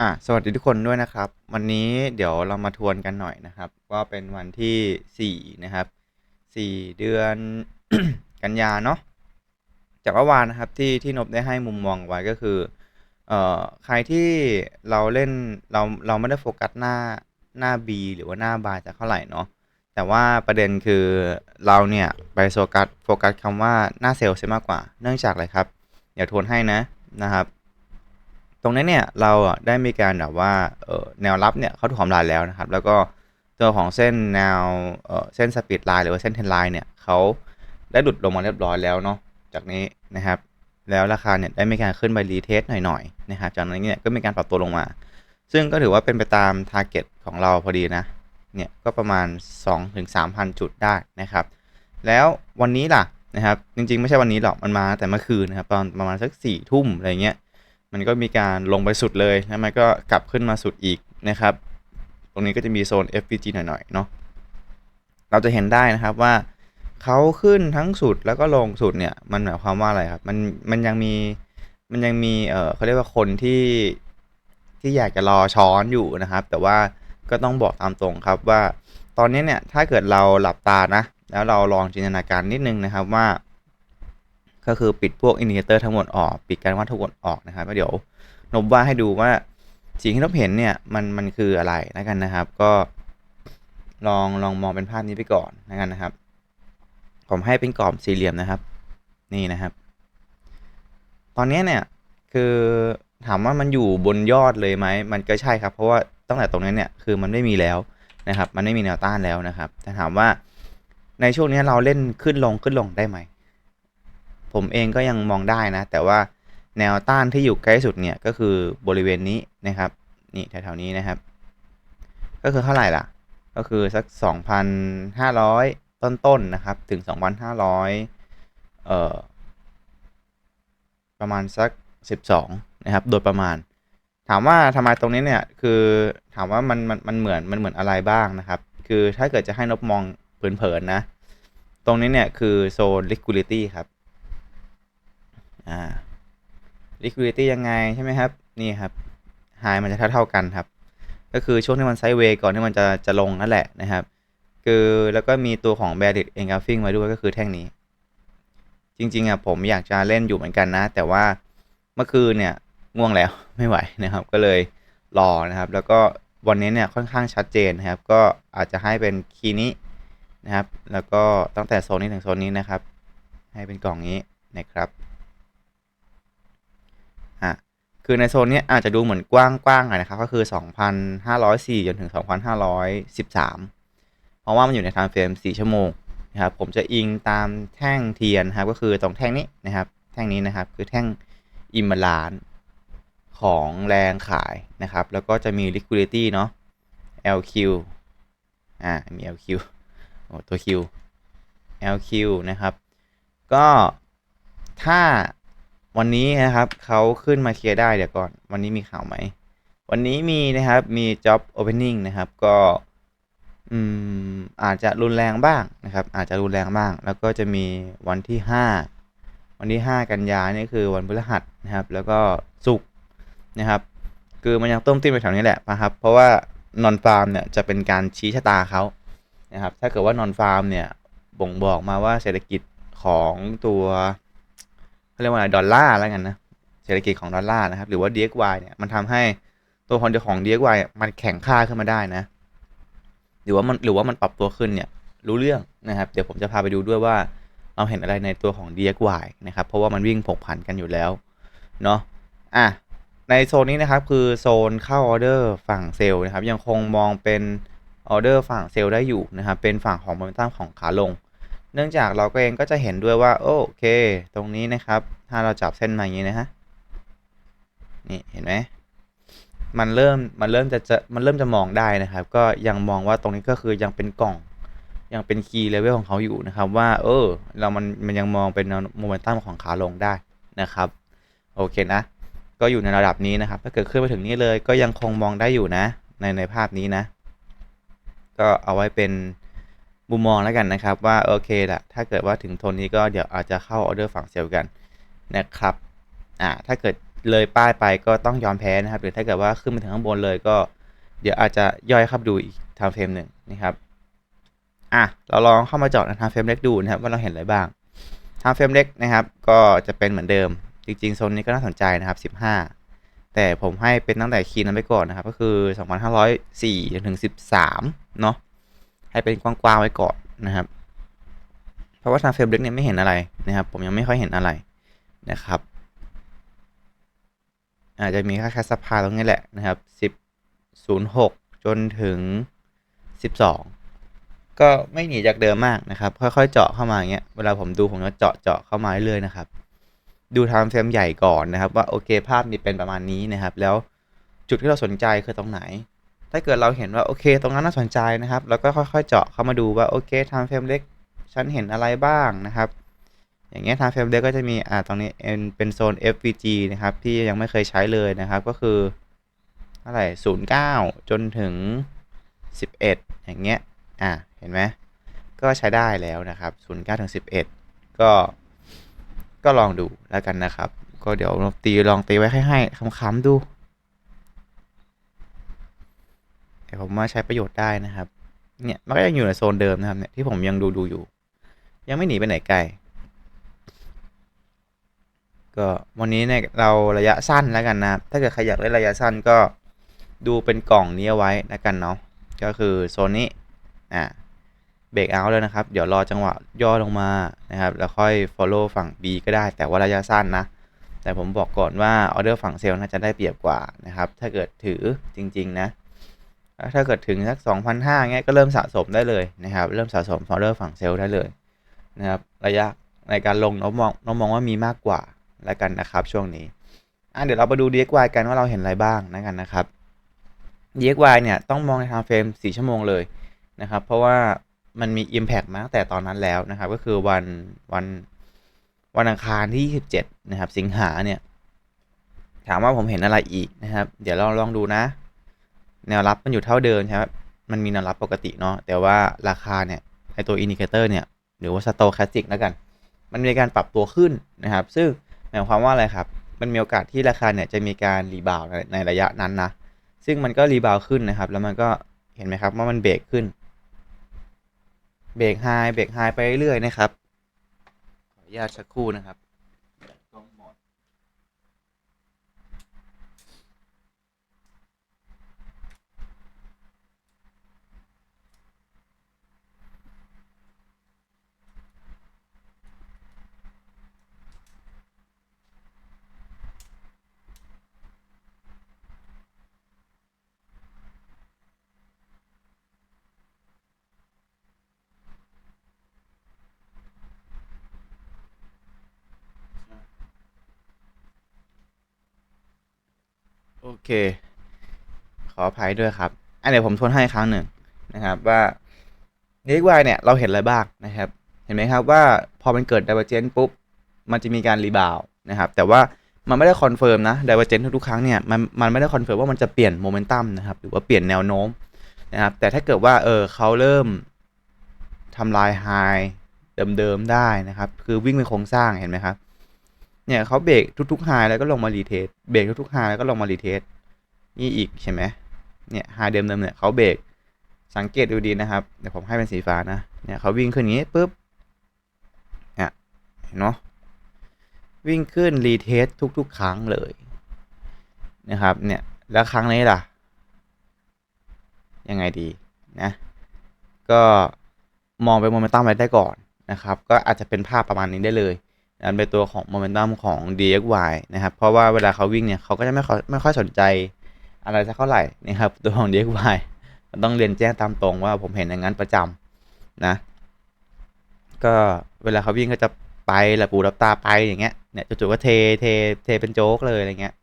อะสวัสดีทุกคนด้วยนะครับ วันนี้เดี๋ยวเรามาทวนกันหน่อยนะครับว่าเป็นวันที่สี่นะครับสี่เดือน กันยาเนาะจากเมื่อวานนะครับที่ที่นบได้ให้มุมมองไว้ก็คือเอ่อใครที่เราเล่นเราเราไม่ได้โฟกัสหน้าหน้า B หรือว่าหน้าบาร์จะเท่าไหร่เนาะแต่ว่าประเด็นคือเราเนี่ยไปโฟกัสโฟกัสคำว่าหน้าเซลล์ใช่มากกว่า เนื่องจากอะไรครับ เดี๋ยวทวนให้นะนะครับ ตรงนี้เนี่ยเราได้มีการแบบว่าแนวรับเนี่ยเขาถูกทำลายแล้วนะครับ แล้วก็ตัวของเส้นแนวเส้นสปีดไลน์หรือว่าเส้นเทนไลน์เนี่ยเขาได้หลุดลงมาเรียบร้อยแล้วเนาะจากนี้นะครับ แล้วราคาเนี่ยได้มีการขึ้นไปรีเทสหน่อยๆนะครับจากนั้นเนี่ยก็มีการปรับตัวลงมา ซึ่งก็ถือว่าเป็นไปตามทาร์เก็ตของเราพอดีนะเนี่ยก็ประมาณ 2-3,000 จุดได้นะครับ แล้ววันนี้ล่ะนะครับจริงๆ ไม่ใช่วันนี้หรอกมันมาแต่เมื่อคืนนะครับตอนประมาณสักสี่ทุ่มอะไรเงี้ย มันก็มีการลงไปสุดเลยแล้วมันก็กลับขึ้นมาสุดอีกนะครับ ตรงนี้ก็จะมีโซน FPG หน่อยๆเนาะเราจะเห็นได้นะครับว่าเขาขึ้นทั้งสุดแล้วก็ลงสุดเนี่ยมันหมายความว่าอะไรครับมันมันยังมีมันยังมีเออเขาเรียกว่าคนที่ที่อยากจะรอช้อนอยู่นะครับ แต่ว่าก็ต้องบอกตามตรงครับว่า ตอนนี้เนี่ยถ้าเกิดเราหลับตานะ แล้วเราลองจินตนาการนิดนึงนะครับว่า ก็คือปิดพวกอินดิเคเตอร์ทั้งหมดออก ปิดการวัดทั้งหมดออกนะครับแล้วเดี๋ยวนบว่าให้ดูว่าสิ่งที่นบเห็นเนี่ยมันมันคืออะไรนะกันนะครับ ก็ลองลองมองเป็นภาพนี้ไปก่อนนะกันนะครับ ผมให้เป็นกรอบสี่เหลี่ยมนะครับ นี่นะครับ ตอนนี้เนี่ยคือถามว่ามันอยู่บนยอดเลยไหมมันก็ใช่ครับ เพราะว่าตั้งแต่ตรงนี้เนี่ยคือมันไม่มีแล้วนะครับ มันไม่มีแนวต้านแล้วนะครับ แต่ถามว่าในช่วงนี้เราเล่นขึ้นลงขึ้นลงได้ไหม ผมเองก็ยังมองได้นะ แต่ว่าแนวต้านที่อยู่ใกล้สุดเนี่ยก็คือบริเวณนี้นะครับ นี่แถวๆนี้นะครับ ก็คือเท่าไหร่ล่ะ ก็คือสัก 2,500 ต้นๆนนะครับ ถึง 2,500 เอ่อ ประมาณสัก 12 นะครับ โดยประมาณ ถามว่าทำไมตรงนี้เนี่ย คือถามว่ามันมันมันเหมือนมันเหมือนอะไรบ้างนะครับ คือถ้าเกิดจะให้นบมองเผินๆนะ ตรงนี้เนี่ยคือโซน liquidity ครับ อ่า liquidity ยังไงใช่ไหมครับ นี่ครับ high มันจะเท่าเท่ากันครับ ก็คือช่วงที่มันไซด์เวย์ก่อนที่มันจะจะลงนั่นแหละนะครับ คือแล้วก็มีตัวของ bearish engulfing มาด้วยก็คือแท่งนี้ จริงๆอะผมอยากจะเล่นอยู่เหมือนกันนะ แต่ว่าเมื่อคืนเนี่ยง่วงแล้วไม่ไหวนะครับ ก็เลยรอนะครับ แล้วก็วันนี้เนี่ยค่อนข้างชัดเจนนะครับ ก็อาจจะให้เป็นคีย์นี้นะครับ แล้วก็ตั้งแต่โซนนี้ถึงโซนนี้นะครับ ให้เป็นกล่องนี้นะครับ อะคือในโซนนี้อาจจะดูเหมือนกว้างๆหน่อยนะครับก็คือ 2,504จนถึง 2,513 เพราะว่ามันอยู่ใน time frame 4ชั่วโมงนะครับผมจะอิงตามแท่งเทียนนะครับก็คือตรงแท่งนี้นะครับ แท่งนี้นะครับคือแท่งอิมบาลานของแรงขายนะครับ แล้วก็จะมี liquidity เนาะ LQ อ่ามี LQ โอ้ตัว Q LQ นะครับ ก็ถ้า วันนี้นะครับเขาขึ้นมาเคลียร์ได้เดี๋ยวก่อน วันนี้มีข่าวไหม วันนี้มีนะครับมี job opening นะครับ ก็อืมอาจจะรุนแรงบ้างนะครับ อาจจะรุนแรงบ้าง แล้วก็จะมีวันที่ 5 วันที่ 5 กันยานี่คือวันพฤหัสนะครับ แล้วก็ศุกร์นะครับ คือมันยังต้มติ้มไปแถวนี้แหละนะครับ เพราะว่านอนฟาร์มเนี่ยจะเป็นการชี้ชะตาเขานะครับ ถ้าเกิดว่านอนฟาร์มเนี่ยบ่งบอกมาว่าเศรษฐกิจของตัว เขาเรียกว่าอะไรดอลลาร์แล้วกันนะเศรษฐกิจของดอลลาร์นะครับ หรือว่า DXY เนี่ยมันทำให้ตัวของของ DXY มันแข็งค่าขึ้นมาได้นะ หรือว่ามันหรือว่ามันปรับตัวขึ้นเนี่ยรู้เรื่องนะครับ เดี๋ยวผมจะพาไปดูด้วยว่าเราเห็นอะไรในตัวของ DXY นะครับ เพราะว่ามันวิ่งผกผันกันอยู่แล้วเนาะอะในโซนนี้นะครับคือโซนเข้าออเดอร์ฝั่งเซลล์นะครับ ยังคงมองเป็นออเดอร์ฝั่งเซลล์ได้อยู่นะครับ เป็นฝั่งของโมเมนตัมของขาลง เนื่องจากเราก็เองก็จะเห็นด้วยว่า โอเค ตรงนี้นะครับ ถ้าเราจับเส้นมาอย่างนี้นะฮะนี่เห็นไหมมันเริ่มมันเริ่มจะจะมันเริ่มจะมองได้นะครับ ก็ยังมองว่าตรงนี้ก็คือยังเป็นกล่อง ยังเป็นคีย์เลเวลของเขาอยู่นะครับ ว่า เออ เรามันมันยังมองเป็นโมเมนตัมของขาลงได้นะครับ โอเคนะ ก็อยู่ในระดับนี้นะครับ ถ้าเกิดขึ้นไปถึงนี้เลย ก็ยังคงมองได้อยู่นะ ในในภาพนี้นะ ก็เอาไว้เป็น มุมมองแล้วกันนะครับว่าโอเคแหละถ้าเกิดว่าถึงโทนนี้ก็เดี๋ยวอาจจะเข้าออเดอร์ฝั่งเซลล์กันนะครับอ่าถ้าเกิดเลยป้ายไปก็ต้องยอมแพ้นะครับ หรือถ้าเกิดว่าขึ้นมาถึงข้างบนเลยก็ เดี๋ยวอาจจะย่อยเข้าไปดูอีกทม์เฟรมหนึ่งนะครับอะเราลองเข้ามาจาะในไทม์เฟรมเล็กดูนะครับว่าเราเห็นอะไรบ้างทม์เฟรมเล็กนะครับ ก็จะเป็นเหมือนเดิม จริงๆโซนนี้ก็น่าสนใจนะครับ 15 แต่ผมให้เป็นตั้งแต่คีย์นั้นไปก่อนนะครับ ก็คือ 2,504จนถึง13 เนาะ ให้เป็นกว้างๆไว้ก่อนนะครับ เพราะว่าไทม์เฟรมเล็กเนี่ยไม่เห็นอะไรนะครับ ผมยังไม่ค่อยเห็นอะไรนะครับ อาจจะมีค่าแค่ซัพพาตรงนี้แหละนะครับ10 06 จนถึง 12 ก็ไม่หนีจากเดิมมากนะครับ ค่อยๆ เจาะเข้ามาอย่างเงี้ย เวลาผมดูผมจะเจาะเจาะเข้ามาเรื่อยๆนะครับ ดูไทม์เฟรมใหญ่ก่อนนะครับ ว่าโอเคภาพนี้เป็นประมาณนี้นะครับ แล้วจุดที่เราสนใจคือตรงไหน ถ้าเกิดเราเห็นว่าโอเค ตรงนั้นน่าสนใจนะครับแล้วก็ค่อยๆเจาะเข้ามาดูว่าโอเคทม์เฟรมเล็กฉันเห็นอะไรบ้างนะครับ อย่างเงี้ยทม์เฟรมเล็กก็จะมีอ่าตรงนี้เป็นโซน FVG นะครับที่ยังไม่เคยใช้เลยนะครับก็คือเท่าไหร่09จนถึง 11 อย่างเงี้ยอ่าเห็นไหมก็ใช้ได้แล้วนะครับ09ถึง11ก็ก็ลองดูแล้วกันนะครับ ก็เดี๋ยวลองตีลองตีไว้ให้ให้ค้ำๆดู แต่ผมว่าใช้ประโยชน์ได้นะครับ เนี่ยมันก็ยังอยู่ในโซนเดิมนะครับเนี่ยที่ผมยังดูดูอยู่ ยังไม่หนีไปไหนไกล ก็วันนี้เนี่ยเราระยะสั้นแล้วกันนะครับ ถ้าเกิดใครอยากเล่นระยะสั้นก็ดูเป็นกล่องนี้เอาไว้แล้วกันเนาะ ก็คือโซนนี้ อ่าเบรกเอาท์เลยนะครับ เดี๋ยวรอจังหวะย่อลงมานะครับ แล้วค่อย follow ฝั่ง B ก็ได้ แต่ว่าระยะสั้นนะ แต่ผมบอกก่อนว่าออเดอร์ฝั่งเซลล์น่าจะได้เปรียบกว่านะครับ ถ้าเกิดถือจริง ๆ นะ ถ้าเกิดถึงสัก2,500เงี้ยก็เริ่มสะสมได้เลยนะครับ เริ่มสะสมออเดอร์ฝั่งเซลล์ได้เลยนะครับ ระยะในการลงน้องมองน้องมองว่ามีมากกว่าแล้วกันนะครับช่วงนี้อะเดี๋ยวเราไปดู DXY กันว่าเราเห็นอะไรบ้างนะกันนะครับ DXY เนี่ยต้องมองในทม์เฟรม4 ชั่วโมงเลยนะครับ เพราะว่ามันมี Impact มาตั้งแต่ตอนนั้นแล้วนะครับ ก็คือวันวันวันอังคารที่ 27 นะครับ สิงหาเนี่ย ถามว่าผมเห็นอะไรอีกนะครับ เดี๋ยวเราลองดูนะ แนวรับมันอยู่เท่าเดิมครับมันมีแนวรับปกติเนาะแต่ว่าราคาเนี่ยไอตัวอินดิเคเตอร์เนี่ยหรือว่าสโตแคสติกแล้วกัน มันมีการปรับตัวขึ้นนะครับ ซึ่งหมายความว่าอะไรครับ มันมีโอกาสที่ราคาเนี่ยจะมีการรีบาวในในระยะนั้นนะ ซึ่งมันก็รีบาวขึ้นนะครับ แล้วมันก็เห็นไหมครับว่ามันเบรกขึ้น เบรกไฮเบรกไฮไปเรื่อยๆนะครับ ขออนุญาตสักครู่นะครับ โอเค ขออภัยด้วยครับ อันเดี๋ยวผมทวนให้ครั้งหนึ่งนะครับว่า DXY เนี่ยเราเห็นอะไรบ้างนะครับ เห็นไหมครับว่าพอมันเกิด Divergence ปุ๊บ มันจะมีการรีบาวนะครับ แต่ว่ามันไม่ได้คอนเฟิร์มนะ Divergence ทุกๆครั้งเนี่ยมันมันไม่ได้คอนเฟิร์มว่ามันจะเปลี่ยนโมเมนตัมนะครับ หรือว่าเปลี่ยนแนวโน้มนะครับ แต่ถ้าเกิดว่าเออเขาเริ่มทำลายไฮเดิมๆได้นะครับ คือวิ่งเป็นโครงสร้างเห็นไหมครับ เนี่ยเขาเบรกทุกๆไฮแล้วก็ลงมารีเทสเบรกทุกๆไฮแล้วก็ลงมารีเทสนี่อีกใช่ไหมเนี่ยไฮเดิมๆเนี่ยเขาเบรกสังเกตดูดีนะครับเดี๋ยวผมให้เป็นสีฟ้านะเนี่ยเขาวิ่งขึ้นอย่างนี้ปุ๊บเนี่ยเห็นเนาะวิ่งขึ้นรีเทสทุก ๆ ครั้งเลยนะครับเนี่ยแล้วครั้งนี้ล่ะ ยังไงดีนะก็มองไปโมเมนตัมไว้ได้ก่อนนะครับ ก็อาจจะเป็นภาพประมาณนี้ได้เลย อันเป็นตัวของโมเมนตัมของ DXY นะครับ เพราะว่าเวลาเขาวิ่งเนี่ยเขาก็จะไม่ค่อยไม่ค่อยสนใจอะไรสักเท่าไหร่นะครับ ตัวของ DXY มันต้องเรียนแจ้งตามตรงว่าผมเห็นอย่างนั้นประจำนะ ก็เวลาเขาวิ่งก็จะไปละปูรับตาไปอย่างเงี้ยเนี่ยจู่ๆก็เทเทเทเป็นโจ๊กเลยอะไรเงี้ย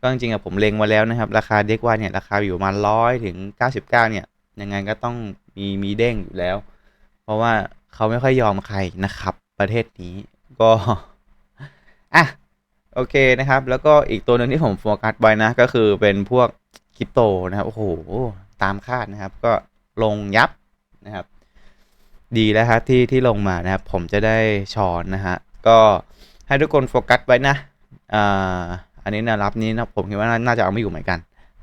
ก็จริงๆอะผมเล็งมาแล้วนะครับ ราคา DXY เนี่ยราคาอยู่ประมาณร้อยถึงเก้าสิบเก้าเนี่ยยังไงก็ต้องมีมีเด้งอยู่แล้ว เพราะว่าเขาไม่ค่อยยอมใครนะครับ ประเทศนี้ ก็อะโอเคนะครับ แล้วก็อีกตัวหนึ่งที่ผมโฟกัสไว้นะ ก็คือเป็นพวกคริปโตนะครับ โอ้โห ตามคาดนะครับ ก็ลงยับนะครับ ดีแล้วครับที่ที่ลงมานะครับ ผมจะได้ช้อนนะฮะ ก็ให้ทุกคนโฟกัสไว้นะอ่าอันนี้นวรับนี้นะผมคิดว่าน่าน่าจะเอาไม่อยู่เหมือนกัน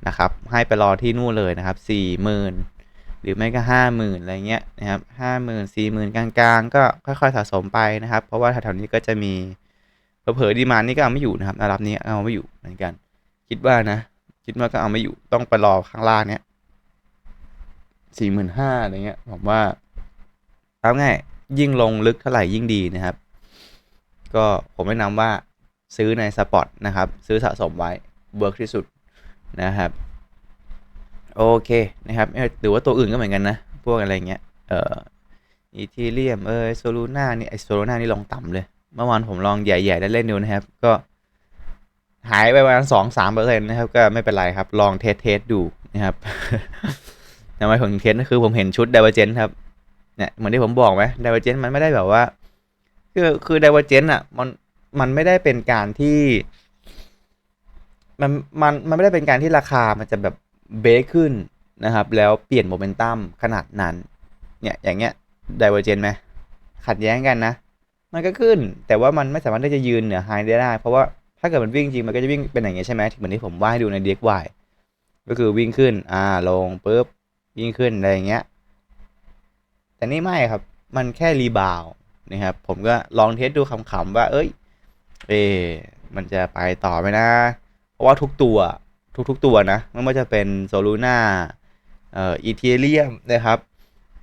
นะครับ ให้ไปรอที่นู่นเลยนะครับสี่หมื่น หรือไม่ก็ห้าหมื่นอะไรเงี้ยนะครับห้าหมื่นสี่หมื่นกลางๆ ก็ค่อยๆสะสมไปนะครับ เพราะว่าแถวๆนี้ก็จะมีเผลอๆดีมานนี่ก็เอาไม่อยู่นะครับแนวรับนี้เอาไม่อยู่เหมือนกัน คิดว่านะ คิดว่าก็เอาไม่อยู่ต้องไปรอข้างล่างเนี้ยสี่หมื่นห้าอะไรเงี้ยผมว่าเอาง่ายยิ่งลงลึกเท่าไหร่ยิ่งดีนะครับ ก็ผมแนะนำว่าซื้อในสปอตนะครับ ซื้อสะสมไว้เบิร์กที่สุดนะครับ โอเคนะครับหรือว่าตัวอื่นก็เหมือนกันนะ พวกอะไรเงี้ย เอ่ออีทีเรียมเออโซลูน่านี่ไอโซลูน่านี่ลองต่ำเลย เมื่อวานผมลองใหญ่ๆได้เล่นดูนะครับ ก็หายไปประมาณสองสามเปอร์เซ็นต์นะครับ ก็ไม่เป็นไรครับ ลองเทสเทสดูนะครับทำไมผมเทสก็คือผมเห็นชุด d ด v e r g e n t ครับเนี่ยเหมือนที่ผมบอกไหม d ด v e r g e n t มันไม่ได้แบบว่า คือคือ d ด v e r g e n t อะมันมันไม่ได้เป็นการที่ มันมันมันไม่ได้เป็นการที่ราคามันจะแบบ เบรกขึ้นนะครับ แล้วเปลี่ยนโมเมนตัมขนาดนั้น เนี่ย อย่างเงี้ย d ด v e r g e n t ไหมขัดแย้งกันนะ มันก็ขึ้น แต่ว่ามันไม่สามารถที่จะยืนเหนือไฮได้ได้ เพราะว่าถ้าเกิดมันวิ่งจริง มันก็จะวิ่งเป็นอย่างเงี้ยใช่ไหมเหมือนที่ผมว่าให้ดูใน DXY ก็คือวิ่งขึ้น อ่า ลงปุ๊บ วิ่งขึ้น อะไรอย่างเงี้ย แต่นี่ไม่ครับ มันแค่รีบาวนะครับ ผมก็ลองเทสดูขำๆว่า เอ้ย เอะมันจะไปต่อไหมนะ เพราะว่าทุกตัว ทุกๆตัวนะ ไม่ว่าจะเป็นโซลูน่าเอ่ออีเทเรียมนะครับ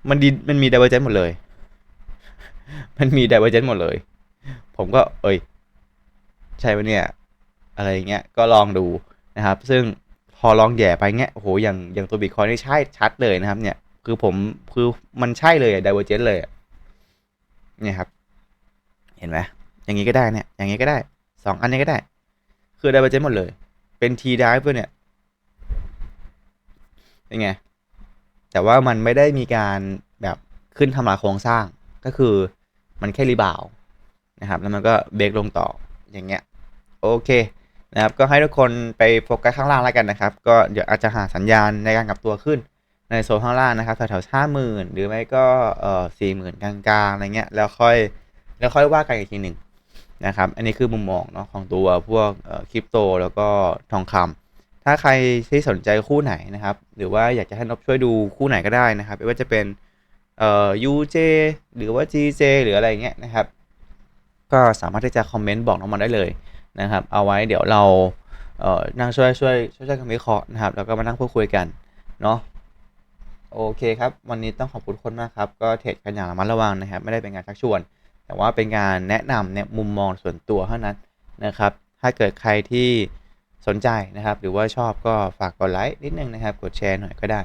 มันดีมันมีดเวอร์เจนหมดเลย มันมีดเวอร์เจนหมดเลย ผมก็เอ้ย ใช่ปะเนี่ย อะไรเงี้ยก็ลองดูนะครับ ซึ่งพอลองแย่ไปเงี้ยโอ้โหอย่างอย่างตัวบิตคอยนี่ใช่ชัดเลยนะครับ เนี่ย คือผมคือมันใช่เลยอะ divergent เลยเนี่ยครับ เห็นไหมอย่างนี้ก็ได้เนี่ย อย่างนี้ก็ได้สองอันนี้ก็ได้ คือ divergent หมดเลย เป็น T dive ด้วยเนี่ย เป็นไง แต่ว่ามันไม่ได้มีการแบบขึ้นทำลายโครงสร้าง ก็คือมันแค่รีบาวนะครับ แล้วมันก็เบรกลงต่ออย่างเงี้ย โอเคนะครับ ก็ให้ทุกคนไปโฟกัสข้างล่างแล้วกันนะครับ ก็เดี๋ยวอาจจะหาสัญญาณในการกลับตัวขึ้นในโซนข้างล่างนะครับแถวๆห้าหมื่นหรือไม่ก็เอ่อสี่หมื่นกลางๆอะไรเงี้ยแล้วค่อยแล้วค่อยว่ากันอีกทีหนึ่ง นะครับ อันนี้คือมุมมองเนาะของตัวพวกคริปโตแล้วก็ทองคำถ้าใครที่สนใจคู่ไหนนะครับ หรือว่าอยากจะให้นบช่วยดูคู่ไหนก็ได้นะครับไม่ว่าจะเป็นเอ่อ UJ หรือว่า GJ หรืออะไรเงี้ยนะครับ ก็สามารถที่จะคอมเมนต์บอกน้องมันได้เลยนะครับ เอาไว้เดี๋ยวเราเอ่อนั่งช่วยช่วยช่วยช่วยกันวิเคราะห์นะครับ แล้วก็มานั่งพูดคุยกันเนาะโอเคครับ วันนี้ต้องขอบคุณคนมากครับ ก็เทรดกันอย่างระมัดระวังนะครับ ไม่ได้เป็นการชักชวน แต่ว่าเป็นการแนะนำเนี่ยมุมมองส่วนตัวเท่านั้นนะครับ ถ้าเกิดใครที่สนใจนะครับ หรือว่าชอบก็ฝากกดไลค์นิดนึงนะครับ กดแชร์หน่อยก็ได้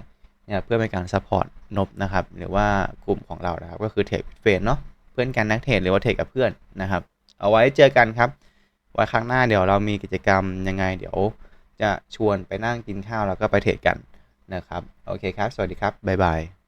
นะครับเพื่อเป็นการซัพพอร์ตนบนะครับ หรือว่ากลุ่มของเรานะครับ ก็คือเทรดเฟรนเนาะเพื่อนกันนักเทรดหรือว่าเทรดกับเพื่อนนะครับ เอาไว้เจอกันครับไว้ครั้งหน้าเดี๋ยวเรามีกิจกรรมยังไง เดี๋ยวจะชวนไปนั่งกินข้าวแล้วก็ไปเทรดกันนะครับ โอเคครับ สวัสดีครับ บ๊ายบาย